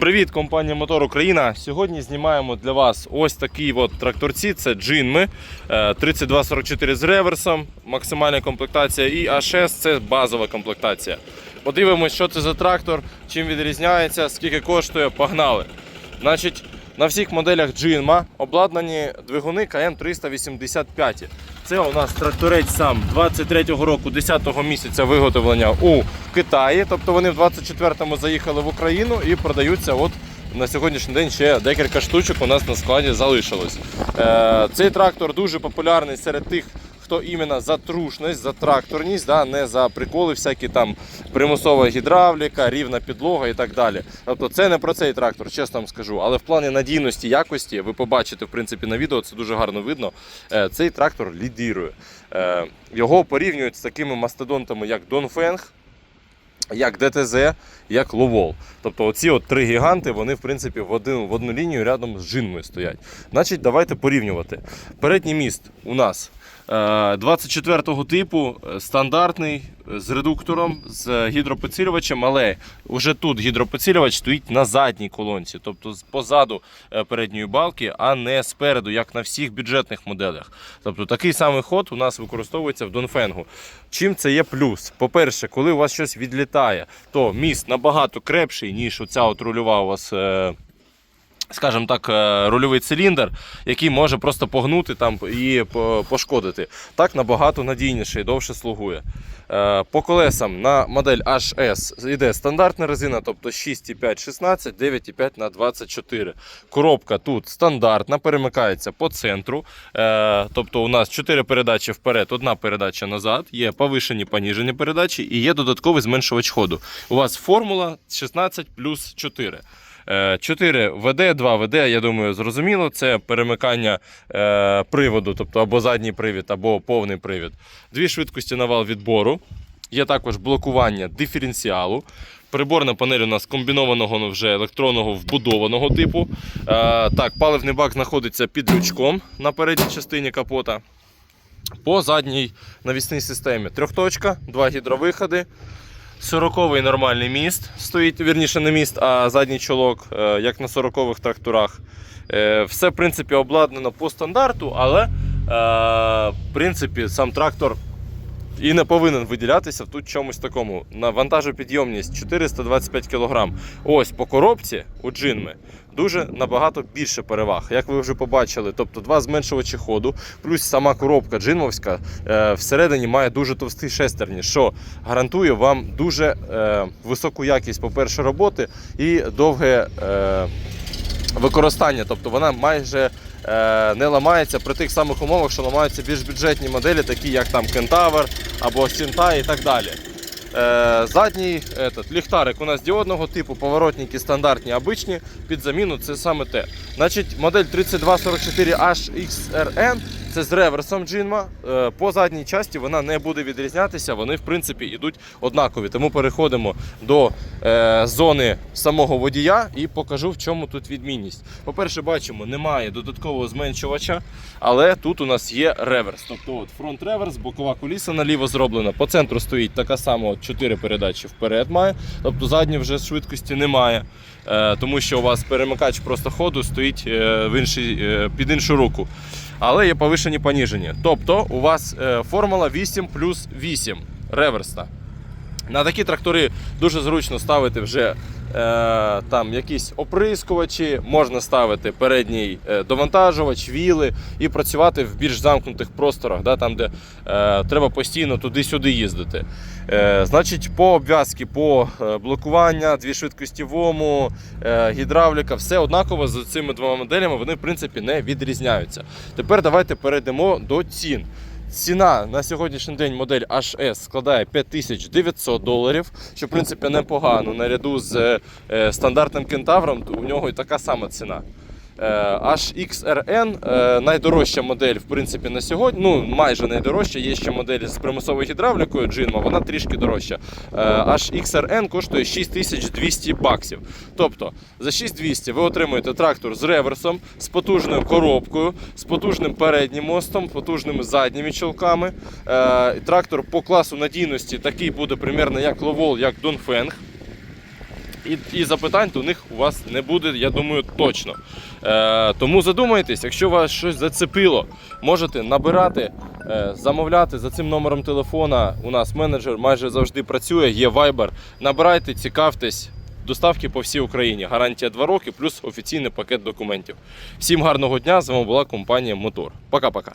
Привіт, компанія Мотор Україна. Сьогодні знімаємо для вас ось такі от тракторці. Це джинми е, 3244 з реверсом, максимальна комплектація, і А6 це базова комплектація. Подивимось, що це за трактор, чим відрізняється, скільки коштує. Погнали. Значить, на всіх моделях Джинма обладнані двигуни КМ385. Це у нас тракторець сам 23-го року, 10-го місяця виготовлення у Китаї. Тобто вони в 24-му заїхали в Україну і продаються. От на сьогоднішній день ще декілька штучок у нас на складі залишилось. Е, цей трактор дуже популярний серед тих. Хто іменно за трушність, за тракторність, да, не за приколи, всякі там примусова гідравліка, рівна підлога і так далі. Тобто це не про цей трактор, чесно вам скажу. Але в плані надійності, якості, ви побачите в принципі на відео, це дуже гарно видно. е, Цей трактор лідірує. Е, Його порівнюють з такими мастодонтами, як Донфенг, як ДТЗ, як Ловол. Тобто оці от три гіганти, вони в принципі в одну, в одну лінію рядом з джинмою стоять. Значить, давайте порівнювати. Передній міст у нас 24-го типу, е, стандартний, е, з редуктором, з гідропоцілювачем, але вже тут гідропоцілювач стоїть на задній колонці, тобто позаду е, передньої балки, а не спереду, як на всіх бюджетних моделях. Тобто такий самий ход у нас використовується в Донфенгу. Чим це є плюс? По-перше, коли у вас щось відлітає, то міст набагато крепший, ніж оця от рульова у вас. Скажімо так, е, рульовий циліндр, який може просто погнути там і пошкодити. Так набагато надійніше і довше слугує. Е, По колесам на модель HS йде стандартна резина, тобто 6,5 16, 9,5 на 24. Коробка тут стандартна, перемикається по центру. Е, Тобто у нас 4 передачі вперед, одна передача назад, є повишені поніжені передачі і є додатковий зменшувач ходу. У вас формула 16 плюс 4. 4 ВД, 2 ВД, я думаю, зрозуміло. Це перемикання е, приводу, тобто або задній привід, або повний привід. Дві швидкості на вал відбору. Є також блокування диференціалу. Приборна панель у нас комбінованого ну, вже електронного вбудованого типу. Е, так, паливний бак знаходиться під лючком на передній частині капота. По задній навісній системі трьохточка, два гідровиходи. 40-й нормальний міст стоїть, вірніше не міст, а задній чолок, е, як на 40-х тракторах. Е, Все, в принципі, обладнано по стандарту, але е, в принципі, сам трактор і не повинен виділятися тут чомусь такому. На вантажопідйомність 425 кг. Ось по коробці у джинми дуже набагато більше переваг, як ви вже побачили. Тобто два зменшувачі ходу, плюс сама коробка джинмовська е, всередині має дуже товстий шестерні, що гарантує вам дуже е, високу якість, по-перше, роботи і довге. Е, використання, тобто вона майже не ламається при тих самих умовах, що ламаються більш бюджетні моделі, такі як там Кентавр або Сінта і так далі. Е, задній этот, ліхтарик у нас діодного типу, поворотники стандартні, обичні, під заміну це саме те. Значить, модель 3244HXRN це з реверсом джинма. Е, По задній часті вона не буде відрізнятися, вони в принципі йдуть однакові. Тому переходимо до е, зони самого водія і покажу, в чому тут відмінність. По-перше, бачимо, немає додаткового зменшувача, але тут у нас є реверс. Тобто от фронт реверс, бокова куліса наліво зроблена. По центру стоїть така сама от 4 передачі вперед має, тобто задні вже швидкості немає. Е, тому що у вас перемикач просто ходу стоїть в інший, під іншу руку. Але є повишені поніжені. Тобто у вас е, формула 8 плюс 8 реверсна. На такі трактори дуже зручно ставити вже там якісь оприскувачі, можна ставити передній е, довантажувач, віли і працювати в більш замкнутих просторах, да, там, де е, треба постійно туди-сюди їздити. Е, значить, по обв'язки, по е, блокування, дві швидкості ВОМу, е, гідравліка, все однаково з цими двома моделями, вони в принципі не відрізняються. Тепер давайте перейдемо до цін. Ціна на сьогоднішній день модель HS складає 5900 доларів, що в принципі непогано. Наряду з е, стандартним кентавром у нього і така сама ціна. Е, HXRN е, найдорожча модель в принципі на сьогодні. Ну майже найдорожча. Є ще модель з примусовою гідравлікою Джинма, вона трішки дорожча. Е, HXRN коштує 6200 баксів. Тобто за 6200 ви отримуєте трактор з реверсом, з потужною коробкою, з потужним переднім мостом, потужними задніми чолками. Трактор по класу надійності такий буде примерно як Ловол, як Донфенг. І, і запитань до них у вас не буде, я думаю, точно. Е, тому задумайтесь, якщо вас щось зацепило, можете набирати, е, замовляти за цим номером телефона. У нас менеджер майже завжди працює, є Viber. Набирайте, цікавтесь. Доставки по всій Україні. Гарантія 2 роки плюс офіційний пакет документів. Всім гарного дня! З вами була компанія Мотор. Пока-пока.